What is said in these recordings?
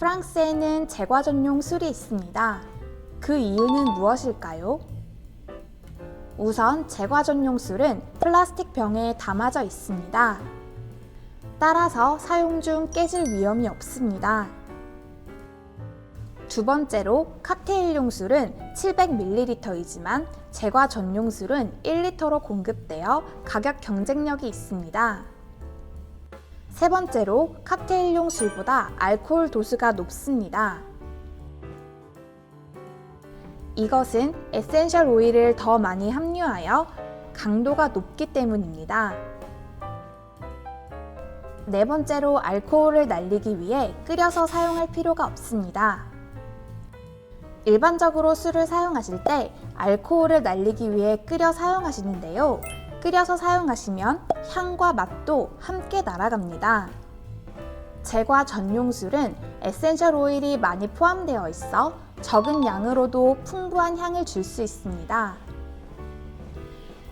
프랑스에는 제과 전용 술이 있습니다. 그 이유는 무엇일까요? 우선 제과 전용 술은 플라스틱 병에 담아져 있습니다. 따라서 사용 중 깨질 위험이 없습니다. 두 번째로 칵테일용 술은 700ml이지만 제과 전용 술은 1리터로 공급되어 가격 경쟁력이 있습니다. 세 번째로 칵테일용 술보다 알코올 도수가 높습니다. 이것은 에센셜 오일을 더 많이 함유하여 강도가 높기 때문입니다. 네 번째로 알코올을 날리기 위해 끓여서 사용할 필요가 없습니다. 일반적으로 술을 사용하실 때 알코올을 날리기 위해 끓여 사용하시는데요. 끓여서 사용하시면 향과 맛도 함께 날아갑니다. 제과 전용 술은 에센셜 오일이 많이 포함되어 있어 적은 양으로도 풍부한 향을 줄 수 있습니다.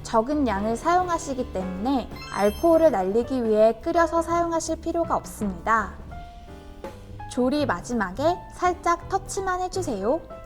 적은 양을 사용하시기 때문에 알코올을 날리기 위해 끓여서 사용하실 필요가 없습니다. 조리 마지막에 살짝 터치만 해주세요.